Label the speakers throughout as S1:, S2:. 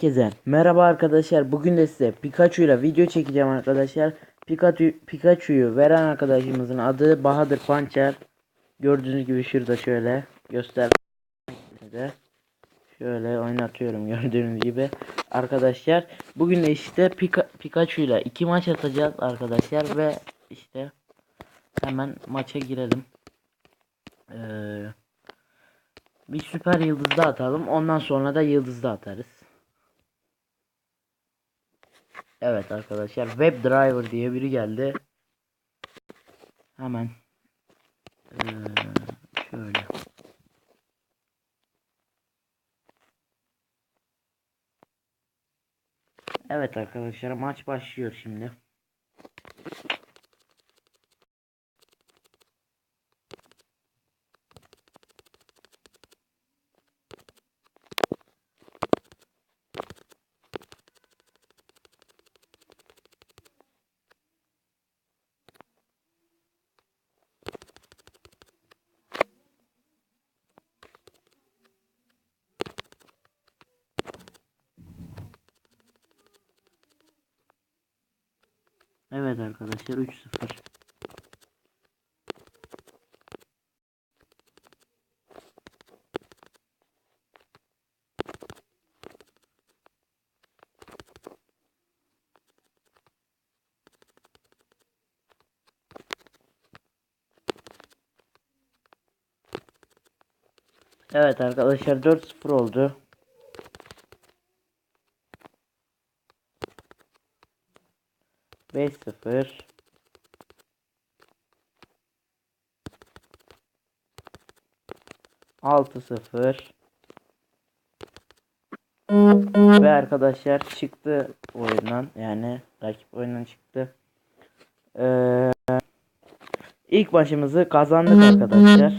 S1: Herkese merhaba arkadaşlar. Bugün de size Pikachu ile video çekeceğim arkadaşlar. Pikachu Pikachu'yu veren arkadaşımızın adı Bahadır Pançer. Gördüğünüz gibi şurada şöyle göster. de Şöyle oynatıyorum gördüğünüz gibi. Arkadaşlar bugün de işte Pika, Pikachu ile iki maç atacağız arkadaşlar ve işte hemen maça girelim. Ee, bir süper yıldızda atalım. Ondan sonra da yıldızda atarız. Evet arkadaşlar WebDriver diye biri geldi. Hemen ee, şöyle. Evet arkadaşlar maç başlıyor şimdi. Evet arkadaşlar 3-0. Evet arkadaşlar 4-0 oldu. Beş sıfır. Altı sıfır. Ve arkadaşlar çıktı oyundan yani rakip oyundan çıktı. Ee, ilk başımızı kazandık arkadaşlar.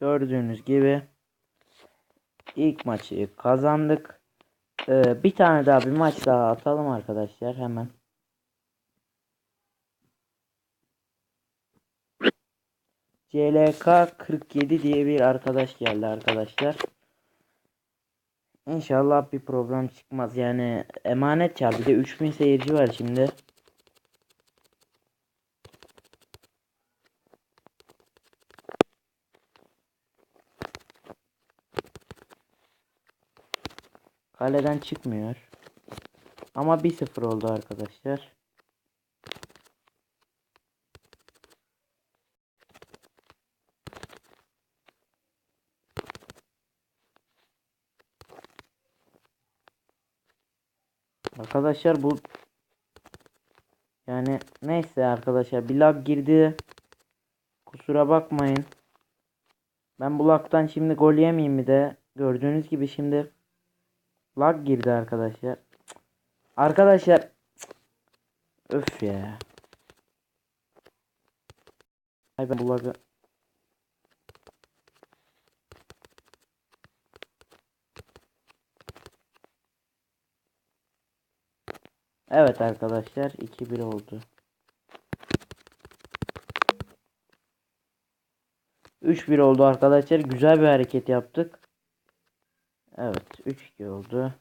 S1: Gördüğünüz gibi ilk maçı kazandık. Ee, bir tane daha bir maç daha atalım arkadaşlar hemen. CLK 47 diye bir arkadaş geldi arkadaşlar. İnşallah bir problem çıkmaz. Yani emanet çal bir de 3000 seyirci var şimdi. Kaleden çıkmıyor. Ama 1-0 oldu arkadaşlar. Arkadaşlar bu yani neyse arkadaşlar bir lag girdi. Kusura bakmayın. Ben bu lag'tan şimdi gol yemeyeyim mi de gördüğünüz gibi şimdi Lag girdi arkadaşlar. Arkadaşlar öf ya. Ay ben bu lagı Evet arkadaşlar 2-1 oldu. 3-1 oldu arkadaşlar. Güzel bir hareket yaptık. Evet 3-2 oldu.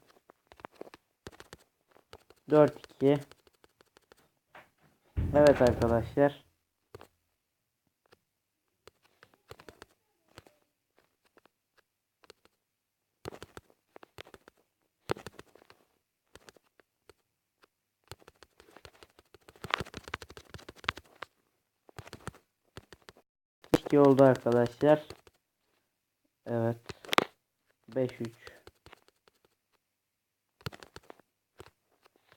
S1: 4-2 Evet arkadaşlar. Oldu arkadaşlar. Evet. 5-3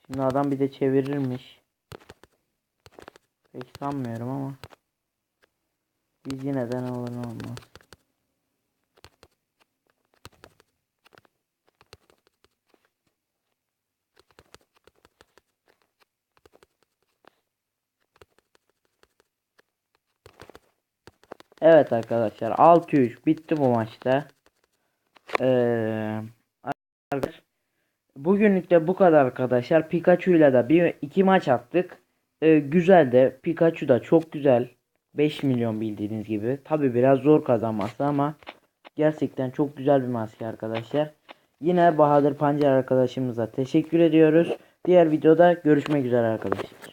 S1: Şimdi adam bir de çevirirmiş. Pek sanmıyorum ama. Biz yine de ne olur ne olmaz. Evet arkadaşlar 6-3 bitti bu maçta. Ee, bugünlük de bu kadar arkadaşlar. Pikachu ile de bir iki maç attık. Ee, güzel de Pikachu da çok güzel. 5 milyon bildiğiniz gibi. Tabi biraz zor kazanması ama Gerçekten çok güzel bir maske arkadaşlar. Yine Bahadır Pancar arkadaşımıza teşekkür ediyoruz. Diğer videoda görüşmek üzere arkadaşlar.